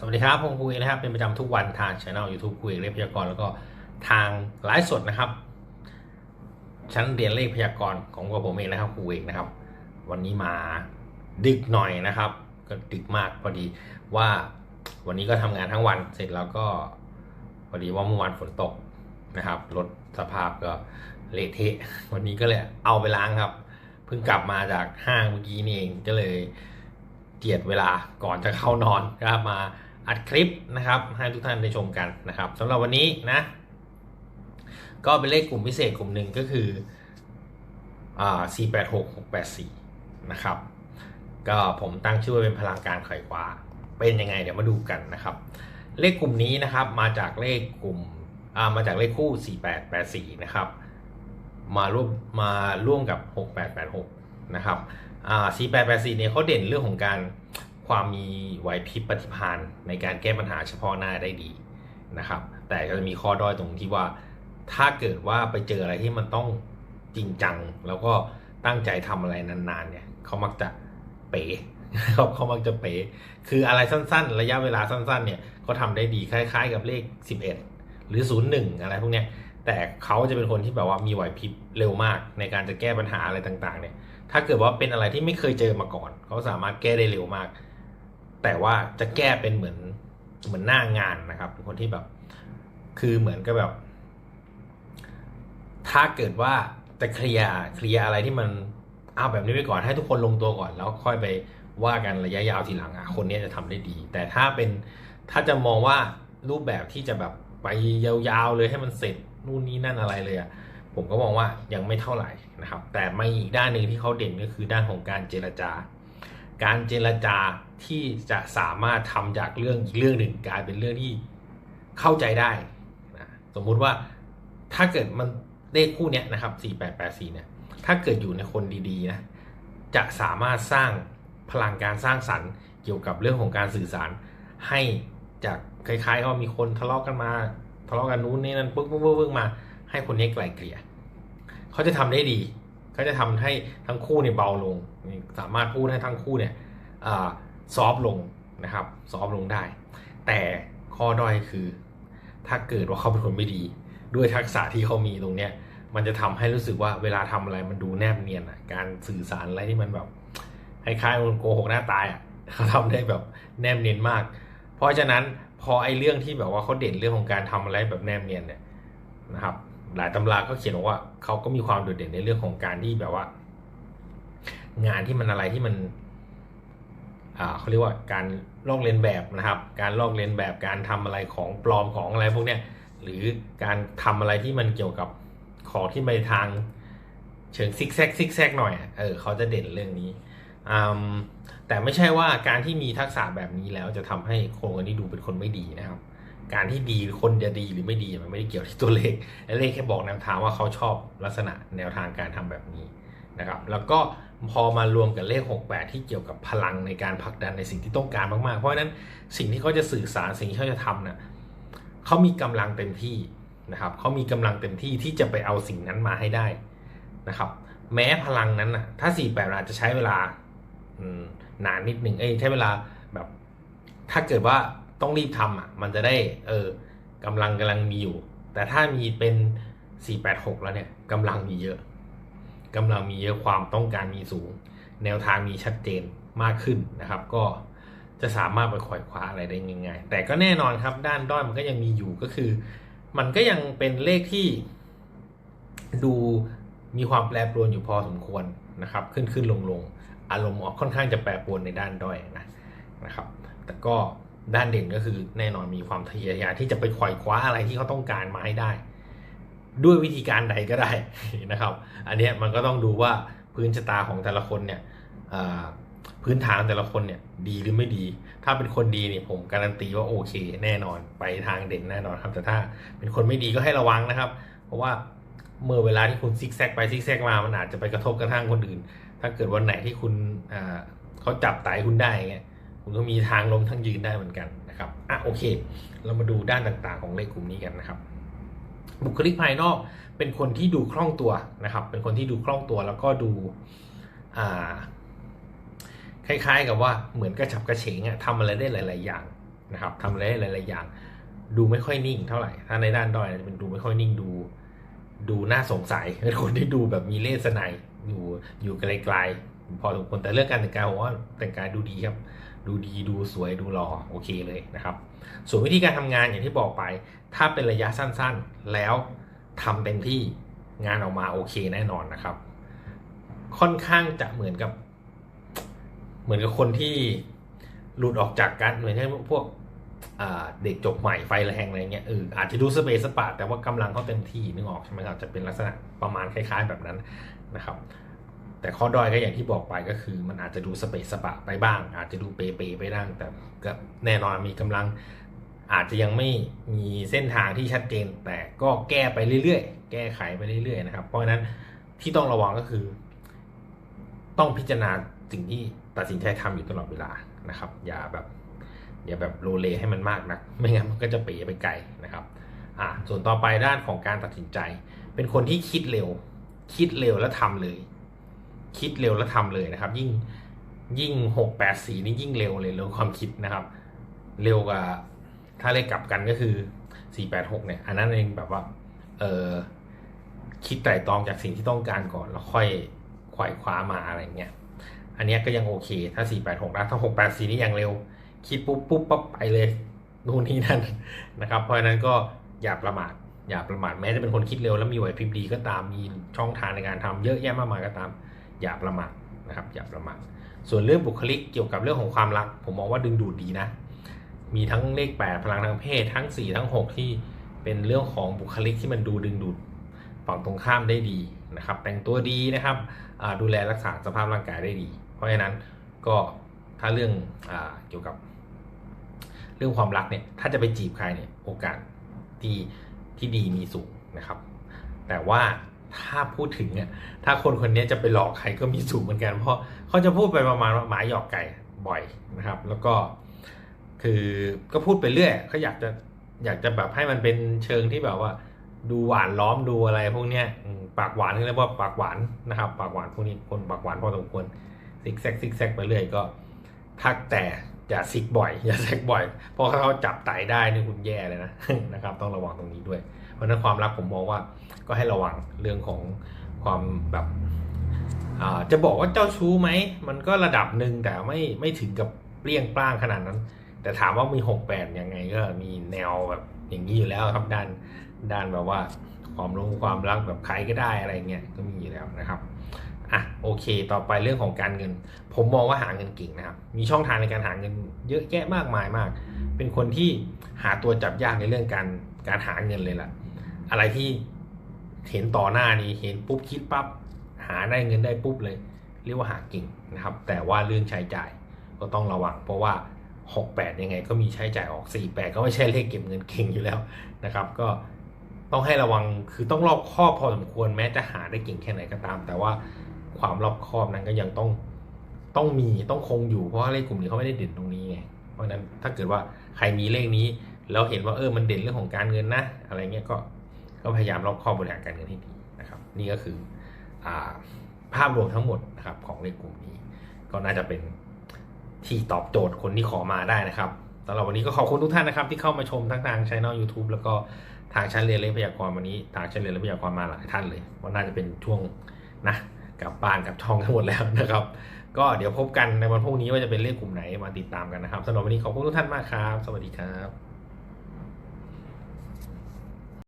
สวัสดีครับผมคุยนะครับ เป็นประจำทุกวันทางช่องยูทูบคุยเลขพยากรณ์แล้วก็ทางไลฟ์สดนะครับ ชั้นเรียนเลขพยากรณ์ของกับผมเองนะครับครูเอกนะครับ วันนี้มาดึกหน่อยนะครับ ก็ดึกมากพอดีว่าวันนี้ก็ทำงานทั้งวันเสร็จแล้วก็พอดีว่าเมื่อวานฝนตกนะครับรถสภาพก็เละเทะวันนี้ก็เลยเอาไปล้างครับเพิ่งกลับมาจากห้างเมื่อกี้นี่เองก็เลยเจียดเวลาก่อนจะเข้านอนนะครับมา อัดคลิปนะครับ ให้ทุกท่านได้ชมกันนะครับสำหรับวันนี้นะ ก็เป็นเลขกลุ่มพิเศษกลุ่มหนึ่งก็คืออ่า486684นะครับ ก็ผมตั้งชื่อว่าเป็นพลังการไขว่คว้าเป็นยังไงเดี๋ยวมาดูกันนะครับ เลขกลุ่มนี้นะครับมาจากเลขกลุ่มอ่ามาจากเลขคู่ 4884 นะครับ มาร่วมมาร่วมกับ 6886 นะครับอ่า4884 เนี่ยเขาเด่นเรื่องของการ ความมีไหวพริบปฏิภาณในการแก้ปัญหาเฉพาะหน้าได้ดีนะครับ แต่ก็จะมีข้อด้อยตรงที่ว่า ถ้าเกิดว่าไปเจออะไรที่มันต้องจริงจัง แล้วก็ตั้งใจทำอะไรนานๆเนี่ยเขามักจะเป๋เขาเขามักจะเป๋คืออะไรสั้นๆ ระยะเวลาสั้นๆ เนี่ยเขาทำได้ดีคล้าย ๆ กับเลข 11 หรือ 01 อะไรพวกเนี้ยแต่เขาจะเป็นคนที่แบบว่ามีไหวพริบเร็วมาก ในการจะแก้ปัญหาอะไรต่างๆ เนี่ย ถ้าเกิดว่าเป็นอะไรที่ไม่เคยเจอมาก่อน เขาสามารถแก้ได้เร็วมาก แต่ว่าจะแก้เป็นเหมือนเหมือนหน้างานนะครับเป็นคนที่แบบ คือเหมือนกับแบบ ถ้าเกิดว่าจะเคลียร์เคลียร์อะไรที่มันเอาแบบนี้ไปก่อนให้ทุกคนลงตัวก่อน แล้วค่อยไปว่ากันระยะยาวทีหลังอะคนนี้จะทำได้ดี แต่ถ้าเป็นถ้าจะมองว่ารูปแบบที่จะแบบไปยาวๆเลยให้มันเสร็จนู่นนี่นั่นอะไรเลยอะผมก็มองว่ายังไม่เท่าไหร่นะครับ แต่ไม่อีกด้านหนึ่งที่เขาเด่นก็คือด้านของการเจรจา การเจรจาที่จะสามารถทำจากเรื่องอีกเรื่องหนึ่งกลายเป็นเรื่องที่เข้าใจได้นะสมมุติว่าถ้าเกิดมันเลขคู่เนี้ยนะครับ 4884 เนี่ย ถ้าเกิดอยู่ในคนดีๆนะจะสามารถสร้างพลังการสร้างสรรค์เกี่ยวกับเรื่องของการสื่อสาร ให้จากคล้ายๆว่ามีคนทะเลาะกันมาทะเลาะกันนู้นนี่นั่นปึ๊กปึ๊กปึ๊กปึ๊กมา ให้คนนี้ไกลเกลี่ยเขาจะทำได้ดี เขาจะทำให้ทั้งคู่เนี่ยเบาลง สามารถพูดให้ทั้งคู่เนี่ยซอฟลงนะครับซอฟลงได้ แต่ข้อด้อยคือ ถ้าเกิดว่าเขาเป็นคนไม่ดี ด้วยทักษะที่เขามีตรงเนี้ยมันจะทำให้รู้สึกว่าเวลาทำอะไรมันดูแนบเนียนอะการสื่อสารอะไรที่มันแบบคล้ายๆมันโกหกหน้าตายอะเขาทำได้แบบแนบเนียนมาก เพราะฉะนั้นพอไอ้เรื่องที่แบบว่าเขาเด่นเรื่องของการทำอะไรแบบแนบเนียนเนี่ยนะครับ หลายตำราก็เขียนบอกว่าเขาก็มีความโดดเด่นในเรื่องของการที่แบบว่า งานที่มันอะไรที่มันอ่าเขาเรียกว่าการลอกเลียนแบบนะครับ การลอกเลียนแบบการทำอะไรของปลอมของอะไรพวกเนี้ยหรือการทำอะไรที่มันเกี่ยวกับของที่ไปทางเชิงซิกแซกซิกแซกหน่อยเออเขาจะเด่นเรื่องนี้อืมแต่ไม่ใช่ว่าการที่มีทักษะแบบนี้แล้วจะทำให้คนคนนี้ดูเป็นคนไม่ดีนะครับ การที่ดีคนจะดีหรือไม่ดีมันไม่ได้เกี่ยวที่ตัวเลขเลขแค่บอกแนวทางว่าเขาชอบลักษณะแนวทางการทำแบบนี้นะครับแล้วก็พอมารวมกับเลข 68 ที่เกี่ยวกับพลังในการผลักดันในสิ่งที่ต้องการมากๆ เพราะฉะนั้นสิ่งที่เขาจะสื่อสารสิ่งที่เขาจะทำเนี่ยเขามีกำลังเต็มที่นะครับเขามีกำลังเต็มที่ที่จะไปเอาสิ่งนั้นมาให้ได้นะครับแม้พลังนั้นนะถ้า 48อาจจะใช้เวลานานนิดหนึ่งเอ้ยใช้เวลาแบบถ้าเกิดว่า ต้องรีบทำอะ มันจะได้เออกำลังกำลังมีอยู่ แต่ถ้ามีเป็น 486 แล้วเนี่ยกำลังมีเยอะกำลังมีเยอะความต้องการมีสูง แนวทางมีชัดเจนมากขึ้นนะครับ ก็จะสามารถไปขวายคว้าอะไรได้ง่ายๆ แต่ก็แน่นอนครับด้านด้อยมันก็ยังมีอยู่ก็คือ มันก็ยังเป็นเลขที่ดูมีความแปรปรวนอยู่พอสมควรนะครับ ขึ้นขึ้นลงลงอารมณ์ค่อนข้างจะแปรปรวนในด้านด้อยนะนะครับ แต่ก็ ด้านเด่นก็คือแน่นอนมีความทะเยอทะยานที่จะไปขวายคว้าอะไรที่เขาต้องการมาให้ได้ ด้วยวิธีการใดก็ได้นะครับ อันนี้มันก็ต้องดูว่าพื้นชะตาของแต่ละคนเนี่ยพื้นฐานแต่ละคนเนี่ยดีหรือไม่ดี ถ้าเป็นคนดีเนี่ยผมการันตีว่าโอเค แน่นอนไปทางเด่นแน่นอนครับ แต่ถ้าเป็นคนไม่ดีก็ให้ระวังนะครับ เพราะว่าเมื่อเวลาที่คุณซิกแซกไปซิกแซกมา มันอาจจะไปกระทบกระทั่งคนอื่น ถ้าเกิดวันไหนที่คุณเขาจับไตคุณได้เงี้ย คุณก็มีทางล้มทั้งยืนได้เหมือนกันนะครับอะโอเค เรามาดูด้านต่างๆ ของเลขกลุ่มนี้กันนะครับบุคลิกภายนอกเป็นคนที่ดูคล่องตัวนะครับ เป็นคนที่ดูคล่องตัวแล้วก็ดูคล้ายๆ กับว่าเหมือนกระฉับกระเฉงอะทำอะไรได้หลาย ๆ อย่างนะครับทำอะไรได้หลาย ๆ อย่าง ดูไม่ค่อยนิ่งเท่าไหร่ถ้าในด้านด้อยเป็นดูไม่ค่อยนิ่งดู ดูน่าสงสัยเป็นคนที่ดูแบบมีเล่ห์ไนยอยู่อยู่ไกลๆพอสมควรแต่เรื่องการแต่งกายผมว่าแต่งกายดูดีครับ ดูดีดูสวยดูหล่อโอเคเลยนะครับ ส่วนวิธีการทำงานอย่างที่บอกไป ถ้าเป็นระยะสั้นๆ แล้วทำเต็มที่งานออกมาโอเคแน่นอนนะครับ ค่อนข้างจะเหมือนกับ เหมือนกับคนที่หลุดออกจากกันเหมือนกับพวกเด็กจบใหม่ไฟแรงอะไรเงี้ยเอออาจจะดูสเปซสปะแต่ว่ากำลังเขาเต็มที่นึกออกใช่ไหมครับจะเป็นลักษณะประมาณคล้าย ๆ แบบนั้นนะครับ แต่ข้อด้อยก็อย่างที่บอกไปก็คือ มันอาจจะดูสเปซสปะไปบ้าง อาจจะดูเปเปไปบ้าง แต่ก็แน่นอนมีกำลังอาจจะยังไม่มีเส้นทางที่ชัดเจน แต่ก็แก้ไปเรื่อยๆ แก้ไขไปเรื่อยๆนะครับ เพราะฉะนั้นที่ต้องระวังก็คือ ต้องพิจารณาสิ่งที่ตัดสินใจทำอยู่ตลอดเวลานะครับ อย่าแบบ อย่าแบบโลเลให้มันมากนัก ไม่งั้นมันก็จะเป๋ไปไกลนะครับอ่าส่วนต่อไปด้านของการตัดสินใจ เป็นคนที่คิดเร็ว คิดเร็วแล้วทำเลย คิดเร็วแล้วทำเลยนะครับ ยิ่งยิ่งหกแปดสี่นี่ยิ่งเร็วเลยเรื่องความคิดนะครับ เร็วกว่าถ้าเลขกลับกันก็คือสี่แปดหกเนี่ย อันนั้นเองแบบว่าเออคิดไตร่ตรองจากสิ่งที่ต้องการก่อน แล้วค่อยขวายคว้ามาอะไรเงี้ยอันนี้ก็ยังโอเคถ้า486นะถ้า684นี่ยังเร็ว คิดปุ๊บปุ๊บปั๊บไปเลยนู่นนี่นั่นนะครับ เพราะฉะนั้นก็อย่าประมาทอย่าประมาทแม้จะเป็นคนคิดเร็วแล้วมีไหวพริบดีก็ตามมีช่องทางในการทำเยอะแยะมากมายก็ตาม อย่าประมาทนะครับอย่าประมาทส่วนเรื่องบุคลิกเกี่ยวกับเรื่องของความรัก ผมมองว่าดึงดูดดีนะ มีทั้งเลข 8 พลังทางเพศทั้ง 4 ทั้ง 6 ที่เป็นเรื่องของบุคลิกที่มันดูดึงดูดฝั่งตรงข้ามได้ดีนะครับ แต่งตัวดีนะครับดูแลรักษาสภาพร่างกายได้ดี เพราะฉะนั้นก็ถ้าเรื่องอเกี่ยวกับ เรื่องความรักเนี่ยถ้าจะไปจีบใครเนี่ยโอกาสที่ที่ดีมีสูงนะครับ แต่ว่า ถ้าพูดถึงอะถ้าคนคนนี้จะไปหลอกใครก็มีสูงเหมือนกัน เพราะเขาจะพูดไปประมาณว่าหมาหยอกไก่บ่อยนะครับ แล้วก็คือก็พูดไปเรื่อยเขาอยากจะอยากจะแบบให้มันเป็นเชิงที่แบบว่า ดูหวานล้อมดูอะไรพวกเนี้ยปากหวานเรียกว่าปากหวานนะครับ ปากหวานพวกนี้คนปากหวานพอสมควรซิกแซกซิกแซกไปเรื่อยก็ทักแต่อย่าซิกบ่อย อย่าแซกบ่อยเพราะถ้าเขาจับไตได้นี่คุณแย่เลยนะนะครับ ต้องระวังตรงนี้ด้วย เพราะนั้นความรักผมมองว่าก็ให้ระวังเรื่องของความแบบจะบอกว่าเจ้าชู้ไหมมันก็ระดับหนึ่งแต่ไม่ไม่ถึงกับเปรี้ยงปร้างขนาดนั้น แต่ถามว่ามีหกแปดยังไงก็มีแนวแบบอย่างนี้อยู่แล้วครับด้านด้านแบบว่าความลงความรักแบบใครก็ได้อะไรเงี้ยก็มีอยู่แล้วนะครับอะโอเค ต่อไปเรื่องของการเงิน ผมมองว่าหาเงินเก่งนะครับ มีช่องทางในการหาเงินเยอะแยะมากมายมาก เป็นคนที่หาตัวจับยากในเรื่องการการหาเงินเลยล่ะ อะไรที่เห็นต่อหน้านี้เห็นปุ๊บคิดปั๊บหาได้เงินได้ปุ๊บเลย เรียกว่าหาเก่งนะครับ แต่ว่าเรื่องใช้จ่ายก็ต้องระวัง เพราะว่า 68 ยังไงก็มีใช้จ่ายออก 48 ก็ไม่ใช่เลขเก็บเงินเก่งอยู่แล้วนะครับ ก็ต้องให้ระวังคือต้องรอบคอบพอสมควรแม้จะหาได้เก่งแค่ไหนก็ตาม แต่ว่าความรอบคอบนั้นก็ยังต้องต้องมีต้องคงอยู่เพราะว่าเลขกลุ่มนี้เขาไม่ได้เด่นตรงนี้ไงเพราะฉะนั้นถ้าเกิดว่าใครมีเลขนี้แล้วเห็นว่าเออมันเด่นเรื่องของการเงินนะ อะไรเงี้ยก็ ก็พยายามรอบคอบบริหารการเงินให้ดีนะครับนี่ก็คืออภาพรวมทั้งหมดนะครับของเลขกลุ่มนี้ ก็น่าจะเป็นที่ตอบโจทย์คนที่ขอมาได้นะครับสำหรับวันนี้ก็ขอบคุณทุกท่านนะครับ ที่เข้ามาชมทั้งทางช่อง YouTube แล้วก็ทางชั้นเรียนเลขพยากรณ์วันนี้ทางชั้นเรียนเลขพยากรณ์มาหลายท่านเลยว่าน่าจะเป็นช่วงนะกลับบ้านกลับช่องทั้งหมดแล้วนะครับ ก็เดี๋ยวพบกันในวันพรุ่งนี้ว่าจะเป็นเลขกลุ่มไหนมาติดตามกันนะครับสำหรับวันนี้ขอบคุณทุกท่านมากครับ สวัสดีครับ